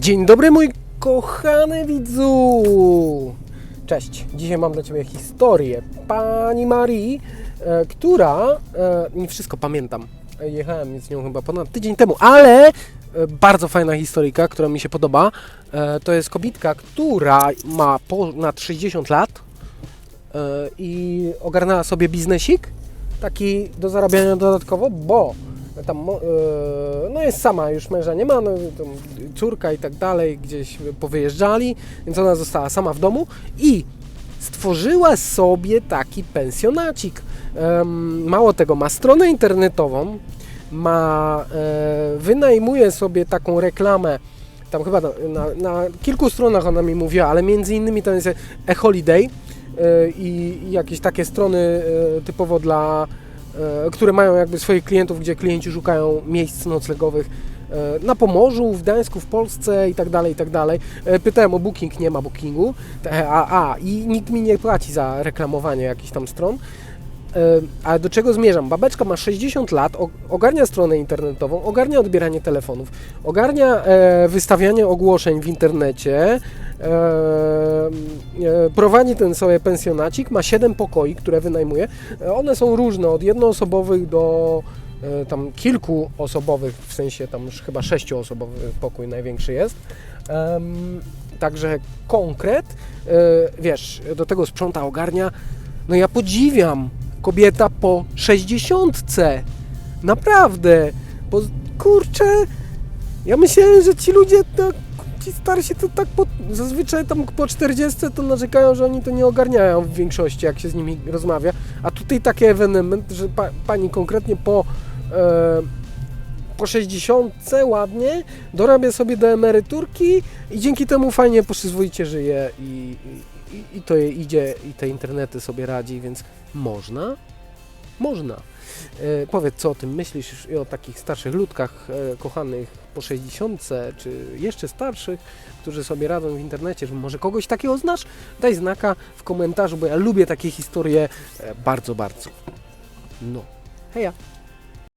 Dzień dobry mój kochany widzu! Cześć, dzisiaj mam dla Ciebie historię pani Marii, e, która, e, nie wszystko pamiętam, jechałem z nią chyba ponad tydzień temu, ale e, bardzo fajna historyjka, która mi się podoba. To jest kobitka, która ma ponad 60 lat i ogarnęła sobie biznesik, taki do zarabiania dodatkowo, bo tam e, no jest sama, już męża nie ma, no, córka i tak dalej, gdzieś powyjeżdżali, więc ona została sama w domu i stworzyła sobie taki pensjonacik. Mało tego, ma stronę internetową, ma, e, wynajmuje sobie taką reklamę, tam chyba na, na, na kilku stronach ona mi mówiła, ale między innymi to jest e-holiday e, i, jakieś takie strony typowo dla, które mają jakby swoich klientów, gdzie klienci szukają miejsc noclegowych e, na Pomorzu, w Gdańsku, w Polsce i tak dalej, i tak dalej. E, Pytałem o booking, nie ma bookingu, a, a i nikt mi nie płaci za reklamowanie jakichś tam stron. A do czego zmierzam? Babeczka ma 60 lat, ogarnia stronę internetową, ogarnia odbieranie telefonów, ogarnia e, wystawianie ogłoszeń w internecie, e, prowadzi ten sobie pensjonacik, ma 7 pokoi, które wynajmuje. E, One są różne, od jednoosobowych do tam kilkuosobowych, w sensie tam chyba sześcioosobowy pokój największy jest. Także konkret, wiesz, do tego sprząta, ogarnia. No ja podziwiam kobieta po 60. Naprawdę. Bo kurczę, ja myślałem, że ci ludzie, tak, ci starsi to tak po, zazwyczaj tam po 40 to narzekają, że oni to nie ogarniają w większości, jak się z nimi rozmawia. A tutaj taki ewenement, że pa, pani konkretnie po, e, po 60 ładnie dorabia sobie do emeryturki i dzięki temu fajnie, przyzwoicie żyje i, i, i to jej idzie i te internety sobie radzi, więc można, można. E, powiedz, co o tym myślisz i o takich starszych ludkach e, kochanych po 60 czy jeszcze starszych, którzy sobie radzą w internecie, że może kogoś takiego znasz? Daj znaka w komentarzu, bo ja lubię takie historie e, bardzo, bardzo. No, heja!